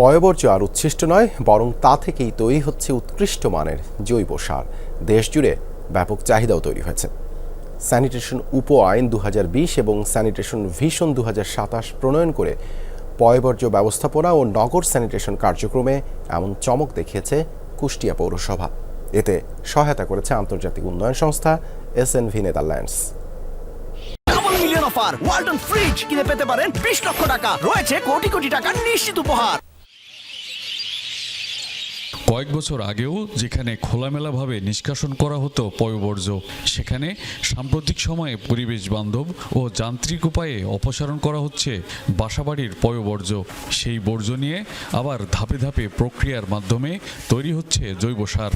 পয়বর্জ্য আর উচ্ছিষ্ট নয়, বরং তা থেকেই তৈরি হচ্ছে উৎকৃষ্ট মানের জৈব সার। দেশ জুড়ে ব্যাপক চাহিদাও তৈরি হয়েছে। স্যানিটেশন উপ আইন দু হাজার বিশ এবং স্যানিটেশন ভিশন দুহাজার সাতাশ প্রণয়ন করে পয়বর্জ্য ব্যবস্থাপনা ও নগর স্যানিটেশন কার্যক্রমে এমন চমক দেখিয়েছে কুষ্টিয়া পৌরসভা। এতে সহায়তা করেছে আন্তর্জাতিক উন্নয়ন সংস্থা এসএনভি নেদারল্যান্ডস। অফার ফ্রিজ কিনে পেতে পারেন বিশ লক্ষ টাকা। রয়েছে কোটি কোটি টাকার নিশ্চিত উপহার। কয়েক বছর আগেও যেখানে খোলামেলাভাবে নিষ্কাশন করা হতো পয়বর্জ্য, সেখানে সাম্প্রতিক সময়ে পরিবেশ বান্ধব ও যান্ত্রিক উপায়ে অপসারণ করা হচ্ছে বাসাবাড়ির পয়বর্জ্য। সেই বর্জ্য নিয়ে আবার ধাপে ধাপে প্রক্রিয়ার মাধ্যমে তৈরি হচ্ছে জৈব সার।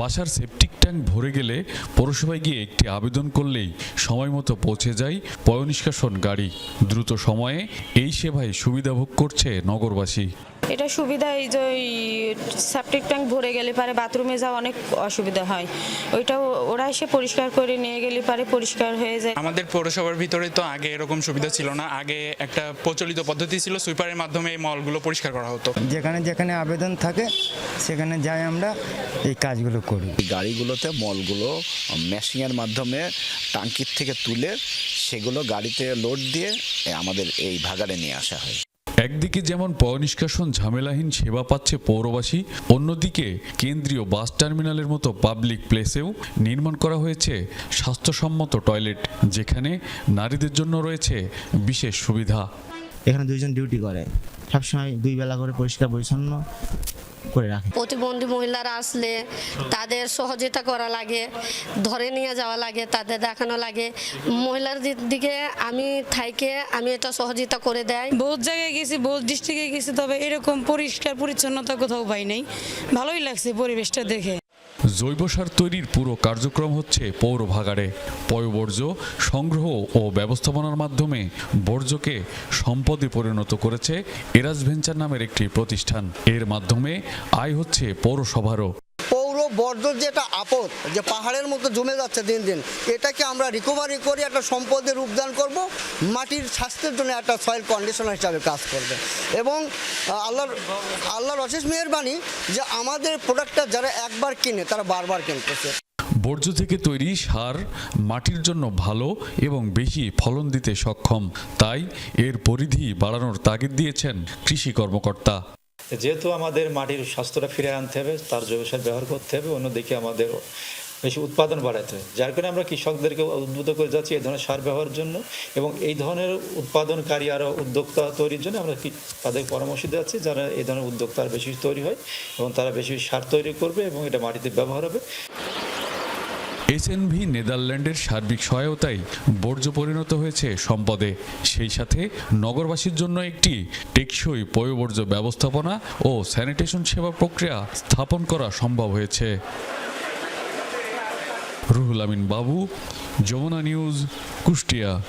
বাসার সেপটিক ট্যাঙ্ক ভরে গেলে পৌরসভায় গিয়ে একটি আবেদন করলেই সময় মতো পৌঁছে যায় পয়নিষ্কাশন গাড়ি। দ্রুত সময়ে এই সেবায় সুবিধা ভোগ করছে নগরবাসী। এটা সুবিধা এই যে ওই সেপটিক ট্যাঙ্ক ভরে গেলে পারে বাথরুমে যাওয়া অনেক অসুবিধা হয়। ওইটা ওরা এসে পরিষ্কার করে নিয়ে গেলে পারে পরিষ্কার হয়ে যায়। আমাদের পৌরসভার ভিতরে তো আগে এরকম সুবিধা ছিল না। আগে একটা প্রচলিত পদ্ধতি ছিল সুইপারের মাধ্যমে এই মলগুলো পরিষ্কার করা হতো। যেখানে যেখানে আবেদন থাকে সেখানে যাই আমরা এই কাজগুলো করি। গাড়িগুলোতে মলগুলো মেশিংয়ের মাধ্যমে টাঙ্কির থেকে তুলে সেগুলো গাড়িতে লোড দিয়ে আমাদের এই ভাগাড়ে নিয়ে আসা হয়। একদিকে যেমন পয়নিষ্কাশন ঝামেলাহীন সেবা পাচ্ছে পৌরবাসী, অন্যদিকে কেন্দ্রীয় বাস টার্মিনালের মতো পাবলিক প্লেসেও নির্মাণ করা হয়েছে স্বাস্থ্যসম্মত টয়লেট যেখানে নারীদের জন্য রয়েছে বিশেষ সুবিধা। এখানে দুইজন ডিউটি করে। সবসময় দুই বেলা করে পরিষ্কার, পরিচ্ছন্ন। করে রাখে। প্রতিবন্ধী মহিলারা আসলে তাদের সহযোগিতা করা লাগে ধরে নিয়ে যাওয়া লাগে তাদের দেখানো লাগে। মহিলার দিকে আমি থাইকে আমি এটা সহযোগিতা করে দেয় বহুত জায়গায় গেছি বহুত ডিস্ট্রিক্টে গেছি তবে এরকম পরিষ্কার পরিচ্ছন্নতা কোথাও পাই নাই। ভালোই লাগছে পরিবেশটা দেখে। জৈব সার তৈরির পুরো কার্যক্রম হচ্ছে পৌর ভাগাড়ে পয়বর্জ্য সংগ্রহ ও ব্যবস্থাপনার মাধ্যমে বর্জ্যকে সম্পদে পরিণত করেছে এরাজ ভেঞ্চার নামের একটি প্রতিষ্ঠান। এর মাধ্যমে আয় হচ্ছে পৌরসভারও। পৌর যে একটা আপদ, যে পাহাড়ের মতো জমে যাচ্ছে দিন দিন, এটাকে আমরা রিকভারি করে একটা সম্পদের রূপদান করব, মাটির স্বাস্থ্যের জন্য একটা সয়েল কন্ডিশনার হিসাবে কাজ করবে। এবং আল্লাহর আল্লাহর অশেষ মেহরবানি যে আমাদের প্রোডাক্টটা যারা একবার কিনে, তারা বারবার কিনতেছে। বর্জ্য থেকে তৈরি সার মাটির জন্য ভালো এবং বেশি ফলন দিতে সক্ষম, তাই এর পরিধি বাড়ানোর তাগিদ দিয়েছেন কৃষি কর্মকর্তা। যেহেতু আমাদের মাটির স্বাস্থ্যটা ফিরে আনতে হবে, তার জৈব সার ব্যবহার করতে হবে, অন্যদিকে আমাদের বেশি উৎপাদন বাড়াতে হবে। যার কারণে আমরা কৃষকদেরকে উদ্বুদ্ধ করে যাচ্ছি এই ধরনের সার ব্যবহারের জন্য এবং এই ধরনের উৎপাদনকারী আরও উদ্যোক্তা তৈরির জন্য আমরা তাদের পরামর্শ যাচ্ছি, যারা এই ধরনের উদ্যোক্তা আর বেশি তৈরি হয় এবং তারা বেশি সার তৈরি করবে এবং এটা মাটিতে ব্যবহার হবে। এসএনভি নেদারল্যান্ডের সার্বিক সহায়তায় বর্জ্য পরিণত হয়েছে সম্পদে। সেই সাথে নগরবাসীর জন্য একটি টেকসই পয়বর্জ্য ব্যবস্থাপনা ও স্যানিটেশন সেবা প্রক্রিয়া স্থাপন করা সম্ভব হয়েছে। রুহুল আমিন বাবু, যমুনা নিউজ, কুষ্টিয়া।